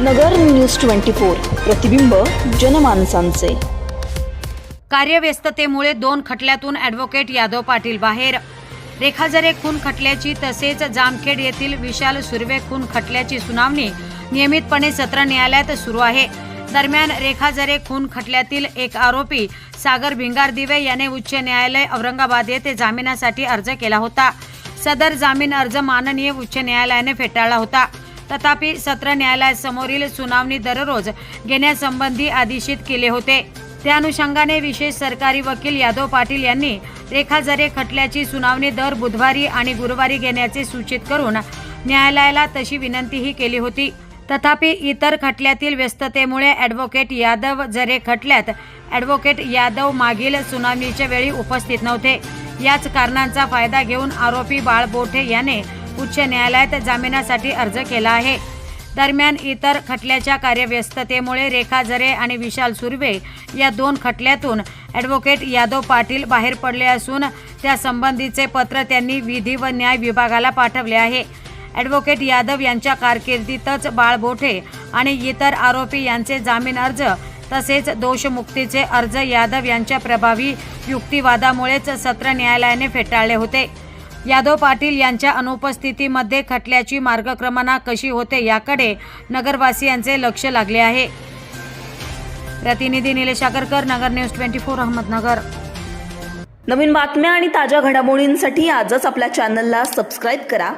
नगर news twenty four प्रतिबिंब जनमानसांचे. कार्यव्यस्ततेमुळे दोन खटल्यातून advocate Yadav Patil बाहेर. रेखाजरे खून खटल्याची तसेच जामखेड येथील विशाल सुर्वे खून खटल्याची सुनावणी नियमितपणे सत्र न्यायालयात सुरू आहे. दरम्यान रेखाजरे खून खटल्यातील एक आरोपी सागर भिंगार दिवे याने उच्च न्यायालय औरंगाबाद येथे जामिनासाठी अर्ज केला होता. सदर जामीन अर्ज माननीय उच्च न्यायालयाने फेटाळला होता. तथापि सत्र न्यायालयासमोरील सुनावणी दररोज घेण्यासंबंधी आदेशित केले होते. त्या अनुषंगाने विशेष सरकारी वकील यादव पाटील यांनी रेखाजरे खटल्याची सुनावणी दर बुधवारी आणि गुरुवारी घेण्याचे सूचित करून न्यायालयाला तशी विनंतीही केली होती. तथापि इतर खटल्यातील व्यस्ततेमुळे ॲडव्होकेट यादव जरे खटल्यात ॲडव्होकेट यादव मागील सुनावणीच्या वेळी उपस्थित नव्हते. याच कारणांचा फायदा घेऊन आरोपी बाळ बोठे याने उच्च न्यायालयात जामिनासाठी अर्ज केला आहे. दरम्यान इतर खटल्याच्या कार्यव्यस्ततेमुळे रेखा जरे आणि विशाल सुर्वे या दोन खटल्यातून ॲडव्होकेट यादव पाटील बाहेर पडले असून त्या संबंधीचे पत्र त्यांनी विधी व न्याय विभागाला पाठवले आहे. ॲडव्होकेट यादव यांच्या कारकिर्दीतच बाळ बोठे आणि इतर आरोपी यांचे जामीन अर्ज तसेच दोषमुक्तीचे अर्ज यादव यांच्या प्रभावी युक्तिवादामुळेच सत्र न्यायालयाने फेटाळले होते. यादव पाटील यांच्या अनुपस्थितीमध्ये खटल्याची मार्गक्रमणा कशी होते याकडे नगरवासियांचे लक्ष लागले आहे. प्रतिनिधी Nilesh Agarkar Nagar news twenty four Ahmednagar. नवीन बातम्या आणि ताज्या घडामोडींसाठी आजच आपल्या चॅनलला सबस्क्राईब करा.